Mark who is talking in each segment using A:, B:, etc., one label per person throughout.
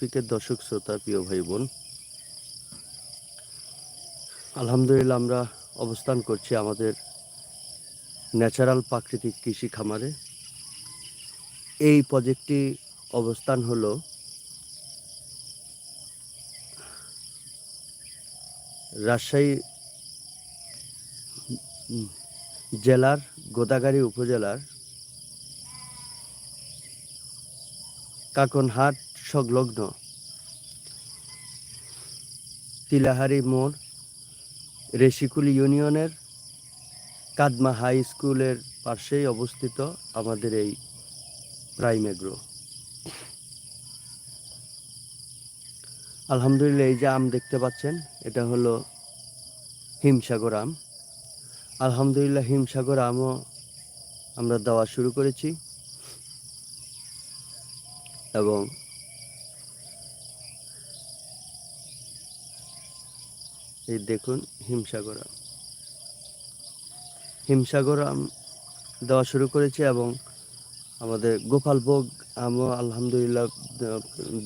A: স্পিকের দর্শক শ্রোতা, প্রিয় ভাই বোন, আলহামদুলিল্লাহ আমরা অবস্থান করছি আমাদের ন্যাচারাল প্রাকৃতিক কৃষি খামারে। এই প্রজেক্টটি অবস্থান হলো রাজশাহী জেলার গোদাগাড়ি উপজেলার কাকনহাট সংলগ্ন। তিলাহারি মোড়, রেশিকুল ইউনিয়নের কাদমা হাই স্কুলের পাশেই অবস্থিত আমাদের এই প্রাইম এগ্রো। আলহামদুলিল্লাহ, এই যে আম দেখতে পাচ্ছেন, এটা হলো হিমসাগর আম। আলহামদুলিল্লাহ, হিমসাগর আমও আমরা দেওয়া শুরু করেছি। এবং এই দেখুন হিমসাগর। হিমসাগর দেওয়া শুরু করেছি এবং আমাদের গোপালভোগ আমও আলহামদুলিল্লাহ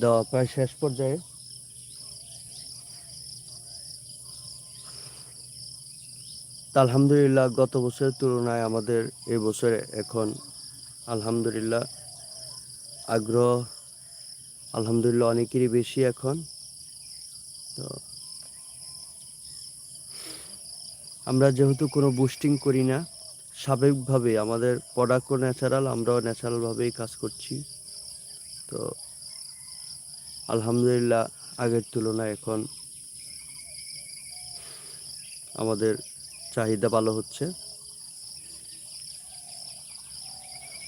A: দেওয়া প্রায় শেষ পর্যায়ে। আলহামদুলিল্লাহ গত বছরের তুলনায় আমাদের এই বছরে এখন আলহামদুলিল্লাহ আগ্রহ আলহামদুলিল্লাহ অনেকেরই বেশি এখন। আমরা যেহেতু কোনো বুস্টিং করি না, স্বাভাবিকভাবে আমাদের প্রোডাক্টও ন্যাচারাল আমরাও ন্যাচারালভাবেই কাজ করছি। তো আলহামদুলিল্লাহ, আগের তুলনায় এখন আমাদের চাহিদা ভালো হচ্ছে।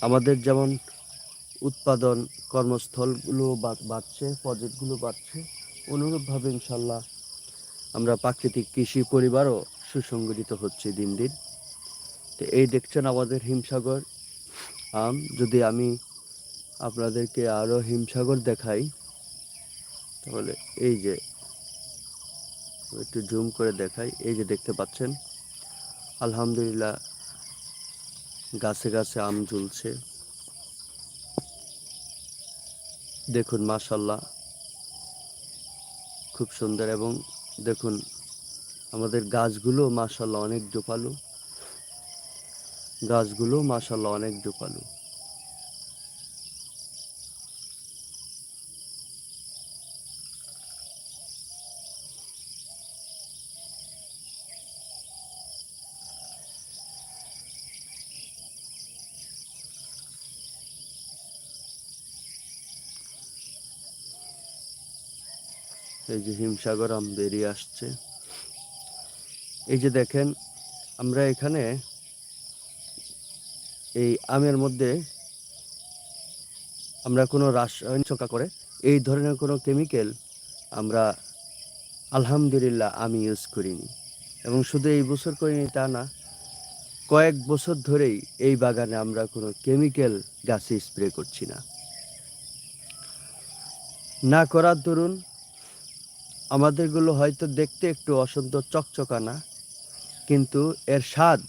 A: আমাদের যেমন উৎপাদন কর্মস্থলগুলো বাড়ছে প্রজেক্টগুলো বাড়ছে, অনুরূপভাবে ইনশাল্লাহ আমরা প্রাকৃতিক কৃষি পরিবারও সুসংগঠিত হচ্ছে দিন দিন তো এই দেখছেন আমাদের হিমসাগর। আম, যদি আমি আপনাদেরকে আরও হিমসাগর দেখাই, তাহলে এই যে একটু জুম করে দেখাই, এই যে দেখতে পাচ্ছেন, আলহামদুলিল্লাহ গাছে গাছে আম ঝুলছে। দেখুন মাশাল্লাহ খুব সুন্দর এবং দেখুন আমাদের গাছগুলো মাশাল্লাহ অনেক জোপালো। গাছগুলো মাশাল্লাহ অনেক জোপালো। এই যে হিমসাগর আম বেরিয়ে আসছে। এই যে দেখেন, আমরা এখানে এই আমের মধ্যে আমরা কোনো রাসায়নিক ছকা করে, এই ধরনের কোনো কেমিক্যাল আমরা আলহামদুলিল্লাহ আমি ইউজ করিনি। এবং শুধু এই বছর করিনি, তা না, কয়েক বছর ধরেই এই বাগানে আমরা কোনো কেমিক্যাল গাছে স্প্রে করছি না। না করার দরুন, আমাদেরগুলো হয়তো দেখতে একটু অসুন্দর চকচকানা কিন্তু এর স্বাদ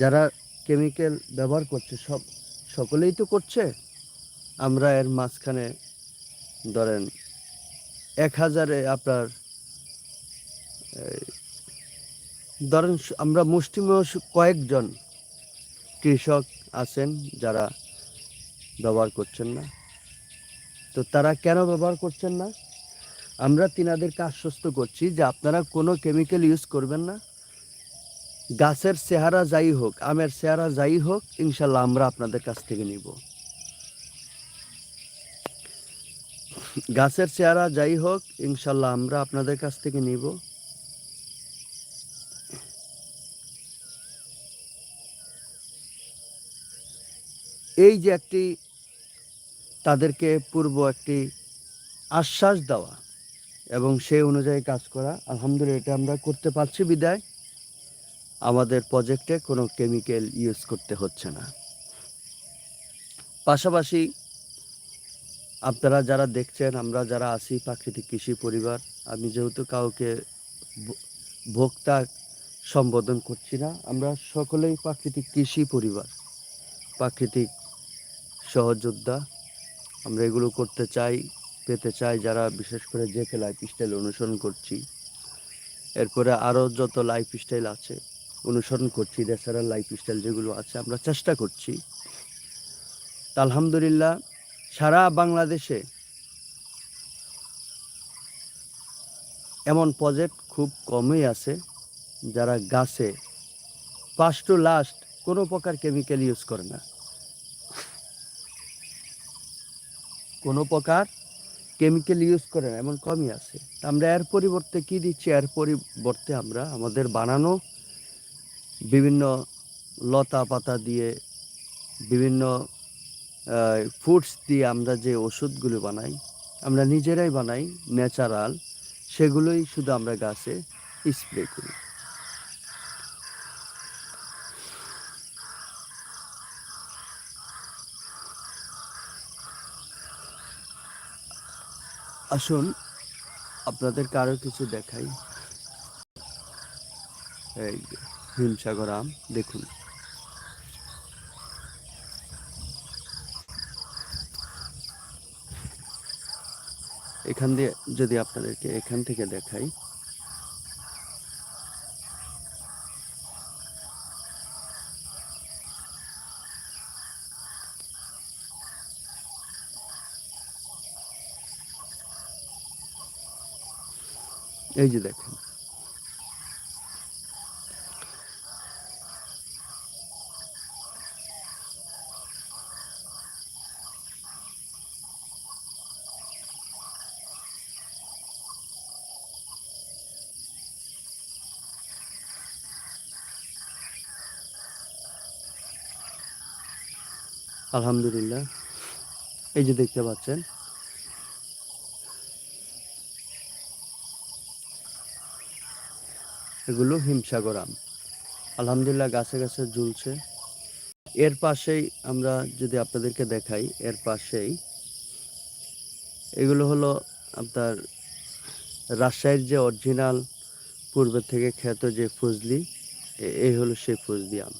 A: যারা কেমিক্যাল ব্যবহার করছে, সব, সকলেই তো করছে। আমরা এর মাঝখানে ধরেন এক হাজারে আপনার ধরেন আমরা মুষ্টিমেয় কয়েকজন কৃষক আছেন যারা ব্যবহার করছেন না। তো তারা কেন ব্যবহার করছেন না? আমরা তিনাদেরকে আশ্বস্ত করছি যে আপনারা কোনো কেমিক্যাল ইউজ করবেন না। গাছের চেহারা যাই হোক, আমের চেহারা যাই হোক, ইনশাল্লাহ আমরা আপনাদের কাছ থেকে নিব। গাছের চেহারা যাই হোক, ইনশাল্লাহ আমরা আপনাদের কাছ থেকে নিব। এই যে একটি তাদেরকে পূর্ব একটি আশ্বাস দেওয়া এবং সেই অনুযায়ী কাজ করা। আলহামদুলিল্লাহ, এটা আমরা করতে পারছি বিদায়। আমাদের প্রজেক্টে কোনো কেমিক্যাল ইউজ করতে হচ্ছে না। পাশাপাশি আপনারা যারা দেখছেন, আমরা যারা আছি, প্রাকৃতিক কৃষি পরিবার, আমি যেহেতু কাউকে ভোক্তা সম্বোধন করছি না, আমরা সকলেই প্রাকৃতিক কৃষি পরিবার, প্রাকৃতিক সহযোদ্ধা। আমরা এগুলো করতে চাই। পেতে চাই যারা বিশেষ করে জেকে লাইফ স্টাইল অনুসরণ করছি। এরপরে আরও যত লাইফ স্টাইল আছে, অনুসরণ করছি, ন্যাচারাল লাইফ স্টাইল যেগুলো আছে, আমরা চেষ্টা করছি। আলহামদুলিল্লাহ, সারা বাংলাদেশে এমন প্রজেক্ট খুব কমই আছে, যারা গাছে ফার্স্ট টু লাস্ট কোনো প্রকার কেমিক্যাল ইউজ করে না। কোনো প্রকার কেমিক্যাল ইউজ করে না এমন কমই আছে। তা আমরা এর পরিবর্তে কি দিচ্ছি? এর পরিবর্তে আমরা আমাদের বানানো বিভিন্ন লতা পাতা দিয়ে বিভিন্ন ফুডস দিয়ে আমরা যে ওষুধগুলো বানাই, আমরা নিজেরাই বানাই ন্যাচারাল সেগুলোই শুধু আমরা গাছে স্প্রে করি। আসুন আপনাদের কারও কিছু দেখাই। এই হিমসাগর আম, দেখুন। এখান দিয়ে যদি আপনাদেরকে এখান থেকে দেখাই এই যে দেখেন আলহামদুলিল্লাহ এই যে দেখতে পাচ্ছেন এগুলো হিমসাগর আম। আলহামদুলিল্লাহ গাছে গাছে ঝুলছে। এর পাশেই আমরা যদি আপনাদেরকে দেখাই, এর পাশেই এগুলো হলো আপনার রাজশাহীর যে অরিজিনাল পূর্বে থেকে খ্যাত যে ফজলি এই হলো সেই ফজলি আম।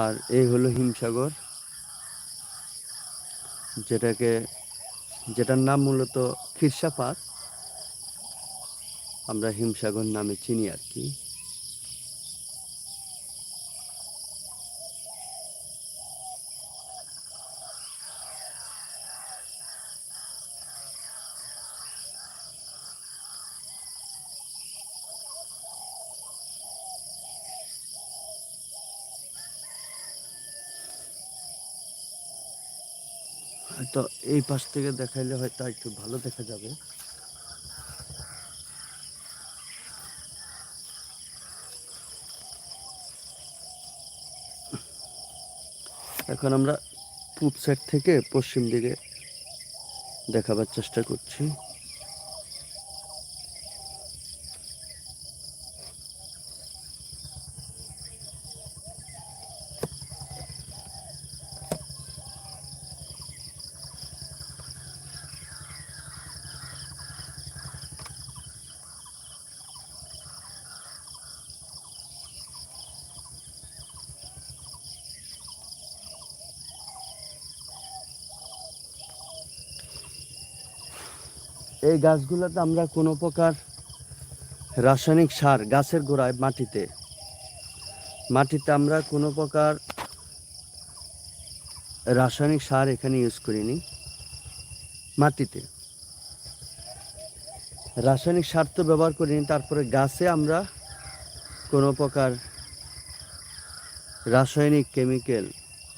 A: আর এই হলো হিমসাগর, যেটাকে, যেটার নাম মূলত খিরসাপাত আমরা হিমসাগর নামে চিনি আর কি। হয়তো এই পাশ থেকে দেখাইলে হয়তো একটু ভালো দেখা যাবে। এখন আমরা পূব সাইড থেকে পশ্চিম দিকে দেখাবার চেষ্টা করছি। এই গাছগুলোতে আমরা কোনো প্রকার রাসায়নিক সার গাছের গোড়ায় মাটিতে মাটিতে আমরা কোনো প্রকার রাসায়নিক সার এখানে ইউজ করিনি, মাটিতে। রাসায়নিক সার তো ব্যবহার করিনি, তারপরে গাছে আমরা কোনো প্রকার রাসায়নিক কেমিক্যাল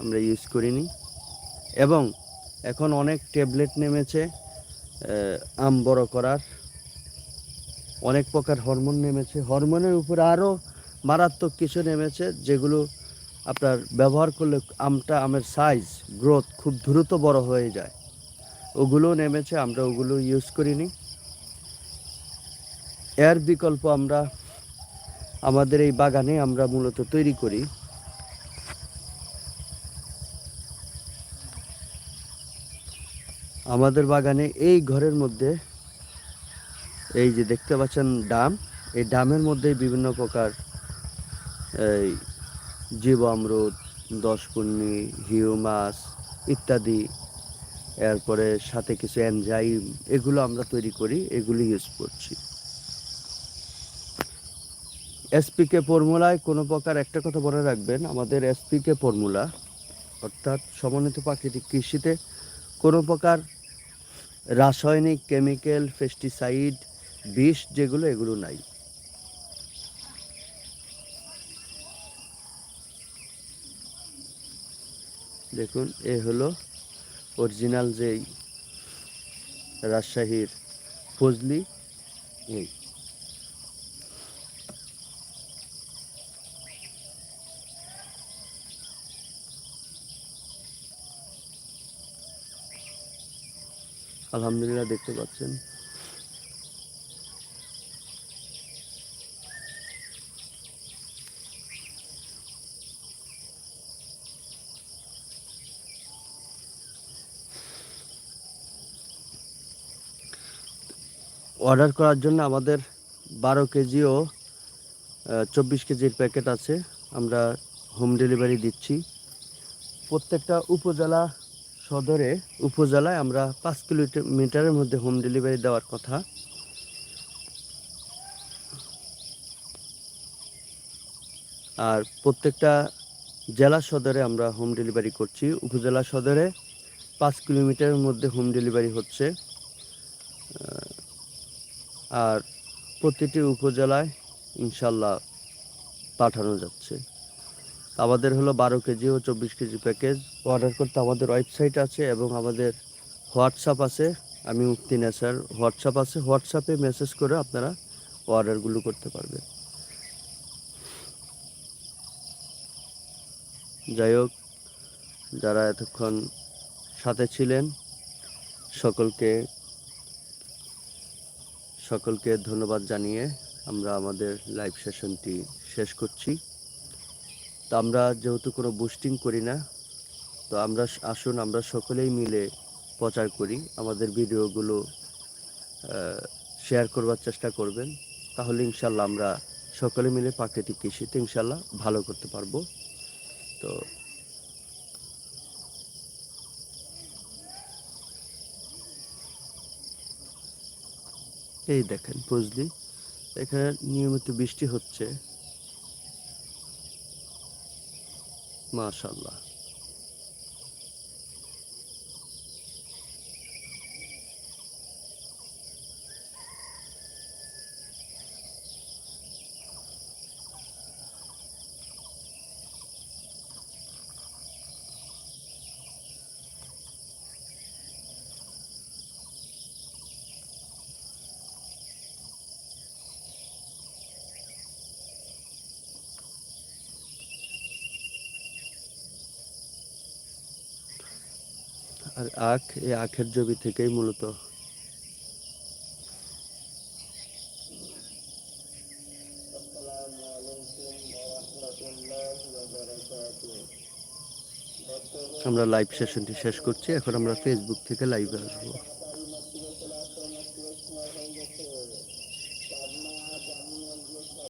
A: আমরা ইউজ করিনি এবং এখন অনেক ট্যাবলেট নেমেছে। আম বড় করার অনেক প্রকার হরমোন নেমেছে। হরমোনের উপরে আরও মারাত্মক কিছু নেমেছে, যেগুলো আপনার ব্যবহার করলে আমটা, আমের সাইজ গ্রোথ খুব দ্রুত বড় হয়ে যায়। ওগুলো নেমেছে, আমরা ওগুলো ইউজ করিনি। এর বিকল্প আমরা, আমাদের এই বাগানে আমরা মূলত তৈরি করি আমাদের বাগানে এই ঘরের মধ্যে এই যে দেখতে পাচ্ছেন ডাম, এই ডামের মধ্যে বিভিন্ন প্রকার, এই জীব জীবামৃত দশপূর্ণি হিউমাস ইত্যাদি, এরপরে সাথে কিছু এনজাইম, এগুলো আমরা তৈরি করি, এগুলি ইউজ করছি। এসপিকে ফর্মুলায় কোনো প্রকার একটা কথা বলে রাখবেন, আমাদের এসপিকে ফর্মুলা অর্থাৎ সমন্বিত প্রাকৃতিক কৃষিতে কোনো প্রকার রাসায়নিক, কেমিক্যাল পেস্টিসাইড বিষ যেগুলো, এগুলো নাই। দেখুন, এ হলো অরিজিনাল যেই রাজশাহীর ফজলি, এই। আলহামদুলিল্লাহ, দেখতে পাচ্ছেন। অর্ডার করার জন্য আমাদের বারো কেজি ও চব্বিশ কেজির প্যাকেট আছে। আমরা হোম ডেলিভারি দিচ্ছি। প্রত্যেকটা উপজেলা সদরে উপজেলায় আমরা পাঁচ কিলোমিটারের মধ্যে হোম ডেলিভারি দেওয়ার কথা। আর প্রত্যেকটা জেলা সদরে আমরা হোম ডেলিভারি করছি। উপজেলা সদরে পাঁচ কিলোমিটারের মধ্যে হোম ডেলিভারি হচ্ছে। আর প্রতিটি উপজেলায় ইনশাল্লাহ পাঠানো যাচ্ছে। আমাদের হলো বারো কেজি ও চব্বিশ কেজি প্যাকেজ। অর্ডার করতে আমাদের ওয়েবসাইট আছে এবং আমাদের হোয়াটসঅ্যাপ আছে। আমি মুক্তি নেসার, হোয়াটসঅ্যাপ আছে। হোয়াটসঅ্যাপে মেসেজ করে আপনারা অর্ডারগুলো করতে পারবেন। যাই হোক, যারা এতক্ষণ সাথে ছিলেন, সকলকে সকলকে ধন্যবাদ জানিয়ে আমরা আমাদের লাইভ সেশনটি শেষ করছি। তো আমরা যেহেতু কোনো বুস্টিং করি না তো আমরা আসুন আমরা সকলেই মিলে প্রচার করি। আমাদের ভিডিওগুলো শেয়ার করবার চেষ্টা করবেন। তাহলে ইনশাল্লাহ আমরা সকলে মিলে প্রাকৃতিক কৃষিতে ইনশাল্লাহ ভালো করতে পারব। তো এই দেখেন বুঝলি এখানে নিয়মিত বৃষ্টি হচ্ছে। মাশাল্লাহ আর আখ এই আখের জমি থেকেই মূলত। আমরা লাইভ সেশনটি শেষ করছি, এখন আমরা ফেসবুক থেকে লাইভে আসব।